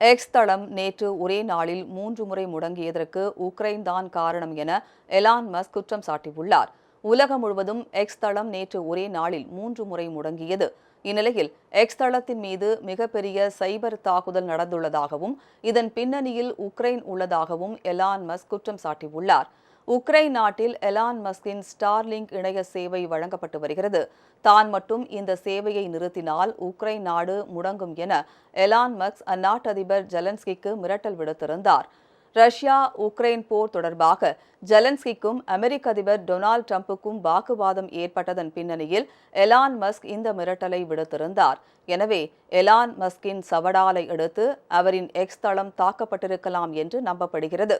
X தளம் நேற்று ஒரே நாளில் மூன்று முறை முடங்கியதற்கு உக்ரைன் தான் காரணம் என எலான் மஸ்க் குற்றம் சாட்டியுள்ளார். உலகம் முழுவதும் எக்ஸ் தளம் நேற்று ஒரே நாளில் மூன்று முறை முடங்கியது. இந்நிலையில் எக்ஸ் தளத்தின் மீது மிகப்பெரிய சைபர் தாக்குதல் நடந்துள்ளதாகவும் இதன் பின்னணியில் உக்ரைன் உள்ளதாகவும் எலான் மஸ்க் குற்றம் சாட்டியுள்ளார். உக்ரைன் நாட்டில் எலான் மஸ்கின் ஸ்டார்லிங்க் இணைய சேவை வழங்கப்பட்டு வருகிறது. தான் மட்டும் இந்த சேவையை நிறுத்தினால் உக்ரைன் நாடு முடங்கும் என எலான் மஸ்க் அந்நாட்டு அதிபர் ஜெலன்ஸ்கிக்கு மிரட்டல் விடுத்திருந்தார். ரஷ்யா உக்ரைன் போர் தொடர்பாக ஜெலன்ஸ்கிக்கும் அமெரிக்க அதிபர் டொனால்டு டிரம்புக்கும் வாக்குவாதம் ஏற்பட்டதன் பின்னணியில் எலான் மஸ்க் இந்த மிரட்டலை விடுத்திருந்தார். எனவே எலான் மஸ்கின் சவடாலை எடுத்து அவரின் எக்ஸ் தளம் தாக்கப்பட்டிருக்கலாம் என்று நம்பப்படுகிறது.